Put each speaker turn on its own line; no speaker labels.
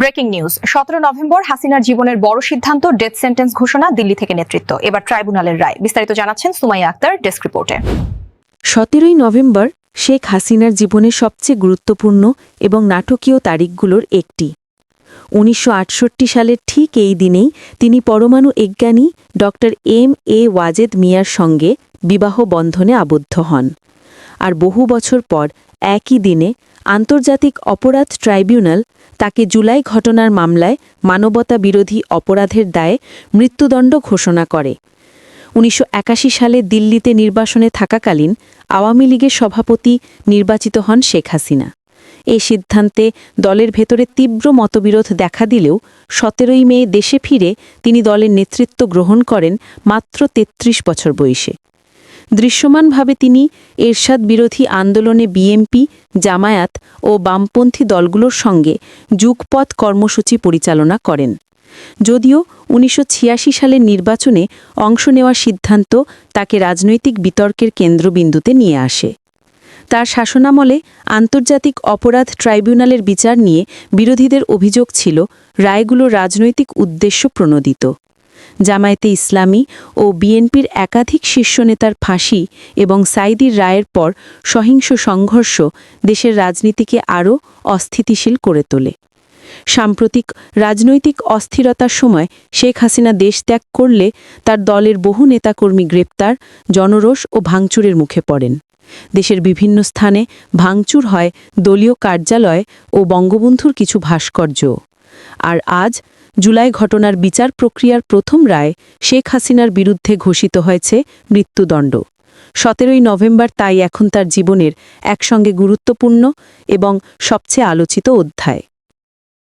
Breaking news. সতেরো November হাসিনার জীবনের বড় সিদ্ধান্ত, ডেথ সেন্টেন্স ঘোষণা, দিল্লি থেকে নেতৃত্ব। এবার ট্রাইব্যুনালের রায়। বিস্তারিত জানাচ্ছেন সুমাইয়া আক্তার, ডেস্ক রিপোর্টে।
সতেরোই নভেম্বর শেখ হাসিনার জীবনের সবচেয়ে গুরুত্বপূর্ণ এবং নাটকীয় তারিখগুলোর একটি। উনিশশো আটষট্টি সালের ঠিক এই দিনেই তিনি পরমাণু বিজ্ঞানী ড এম এ ওয়াজেদ মিয়ার সঙ্গে বিবাহ বন্ধনে আবদ্ধ হন। আর বহু বছর পর একই দিনে আন্তর্জাতিক অপরাধ ট্রাইব্যুনাল তাকে জুলাই ঘটনার মামলায় মানবতা বিরোধী অপরাধের দায়ে মৃত্যুদণ্ড ঘোষণা করে। উনিশশো একাশি সালে দিল্লিতে নির্বাসনে থাকাকালীন আওয়ামী লীগের সভাপতি নির্বাচিত হন শেখ হাসিনা। এ সিদ্ধান্তে দলের ভেতরে তীব্র মতবিরোধ দেখা দিলেও সতেরোই মে দেশে ফিরে তিনি দলের নেতৃত্ব গ্রহণ করেন মাত্র ৩৩ বছর বয়সে। দৃশ্যমানভাবে তিনি এরশাদ বিরোধী আন্দোলনে বিএমপি, জামায়াত ও বামপন্থী দলগুলোর সঙ্গে যুগপথ কর্মসূচি পরিচালনা করেন। যদিও উনিশশো ছিয়াশি সালের নির্বাচনে অংশ নেওয়ার সিদ্ধান্ত তাকে রাজনৈতিক বিতর্কের কেন্দ্রবিন্দুতে নিয়ে আসে। তার শাসনামলে আন্তর্জাতিক অপরাধ ট্রাইব্যুনালের বিচার নিয়ে বিরোধীদের অভিযোগ ছিল, রায়গুলো রাজনৈতিক উদ্দেশ্য প্রণোদিত। জামায়াতে ইসলামী ও বিএনপির একাধিক শীর্ষ নেতার ফাঁসি এবং সাইদির রায়ের পর সহিংস সংঘর্ষ দেশের রাজনীতিকে আরও অস্থিতিশীল করে তোলে। সাম্প্রতিক রাজনৈতিক অস্থিরতার সময় শেখ হাসিনা দেশ ত্যাগ করলে তার দলের বহু নেতাকর্মী গ্রেপ্তার, জনরোষ ও ভাঙচুরের মুখে পড়েন। দেশের বিভিন্ন স্থানে ভাঙচুর হয় দলীয় কার্যালয় ও বঙ্গবন্ধুর কিছু ভাস্কর্য। আর আজ জুলাই ঘটনার বিচার প্রক্রিয়ার প্রথম রায় শেখ হাসিনার বিরুদ্ধে ঘোষিত হয়েছে মৃত্যুদণ্ড। সতেরোই নভেম্বর তাই এখন তার জীবনের একসঙ্গে গুরুত্বপূর্ণ এবং সবচেয়ে আলোচিত অধ্যায়।